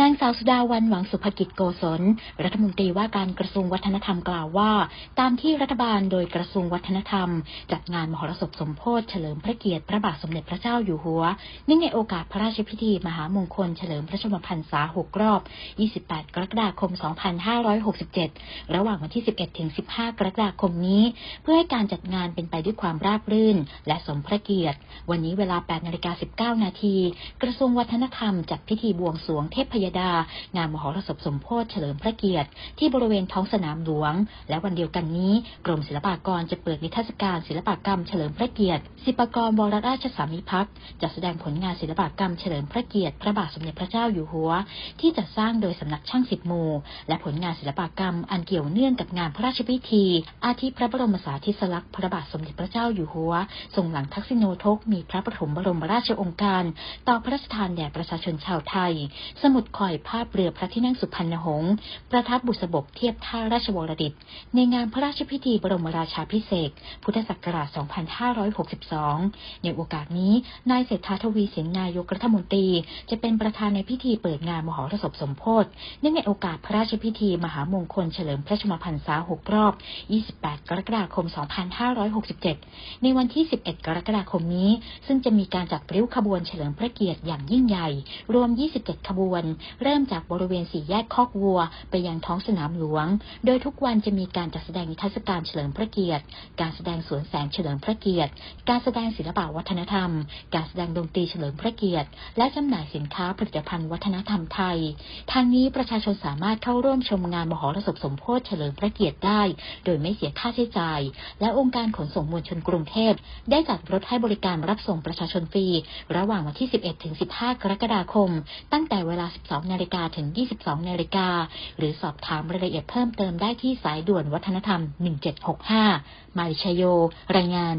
นางสาวสุดาวันหวังสุภกิจโกศล รัฐมนตรีว่าการกระทรวงวัฒนธรรมกล่าวว่า ตามที่รัฐบาลโดยกระทรวงวัฒนธรรม จัดงานมหรสพสมโพธิเฉลิมพระเกียรติพระบาทสมเด็จพระเจ้าอยู่หัวเนื่องในโอกาสพระราชพิธีมหามงคลเฉลิมพระชนมพรรษา6รอบ 28 กรกฎาคม 2567 ระหว่างวันที่ 11 ถึง 15 กรกฎาคมนี้ เพื่อให้การจัดงานเป็นไปด้วยความราบรื่น และสมพระเกียรติ วันนี้เวลา8นาฬิกา19นาทีกระทรวงวัฒนธรรมจัดพิธีบวงสรวงเทพยดา งานมหรสพสมโพธิเฉลิมพระเกียรติ ที่บริเวณท้องสนามหลวง และวันเดียวกันนี้ กรมศิลปากรจะเปิดนิทรรศการศิลปกรรมเฉลิมพระเกียรติศิลปกรวรราชสามิภักดิ์จะแสดงผลงานศิลปกรรมเฉลิมพระเกียรติพระบาทสมเด็จพระเจ้าอยู่หัว ที่จัดสร้างโดยสำนักช่างสิบหมู่และผลงานศิลปกรรมอันเกี่ยวเนื่องกับงานพระราชพิธี อาทิพระบรมสาธิสลักษณ์พระบาทสมเด็จพระเจ้าอยู่หัว ทรงหลังทักษิโนทกมีพระปฐมบรมราชองค์การ ต่อพระราชทานแด่ประชาชนชาวไทย สมุดคอยภาพเรือพระที่นั่งสุพรรณหงษ์ประทับบุษบกเทียบท่าราชวรดิต ในงานพระราชพิธีบรมราชาพิเศษ พุทธศักราช 2562 ในโอกาสนี้ นายเศรษฐาทวีสินนายกรัฐมนตรี จะเป็นประธานในพิธีเปิดงานมหรสพสมโพธิเนื่องในโอกาสพระราชพิธีมหามงคลเฉลิมพระชนมพรรษา 6 รอบ 28 กรกฎาคม 2567 ในวันที่ 11 กรกฎาคมนี้ ซึ่งจะมีการจัดริ้วขบวนเฉลิมพระเกียรติอย่างยิ่งใหญ่ รวม 27 ขบวนเริ่มจากบริเวณสี่แยกคอกวัว ไปยังท้องสนามหลวง โดยทุกวันจะมีการจัดแสดงนิทรรศการเฉลิมพระเกียรติ การแสดงสวนแสงเฉลิมพระเกียรติ การแสดงศิลปวัฒนธรรม การแสดงดนตรีเฉลิมพระเกียรติ และจำหน่ายสินค้าผลิตภัณฑ์วัฒนธรรมไทย ทางนี้ประชาชนสามารถเข้าร่วมชมงานมหรสพสมโพธิเฉลิมพระเกียรติได้ โดยไม่เสียค่าใช้จ่าย และองค์การขนส่งมวลชนกรุงเทพได้จัดรถให้บริการรับส่งประชาชนฟรี ระหว่างวันที่ 11 ถึง 15 กรกฎาคม ตั้งแต่เวลา12นาฬิกาถึง 22นาฬิกาหรือสอบถามรายละเอียดเพิ่มเติมได้ที่สายด่วนวัฒนธรรม 1765 มาริชโย รายงาน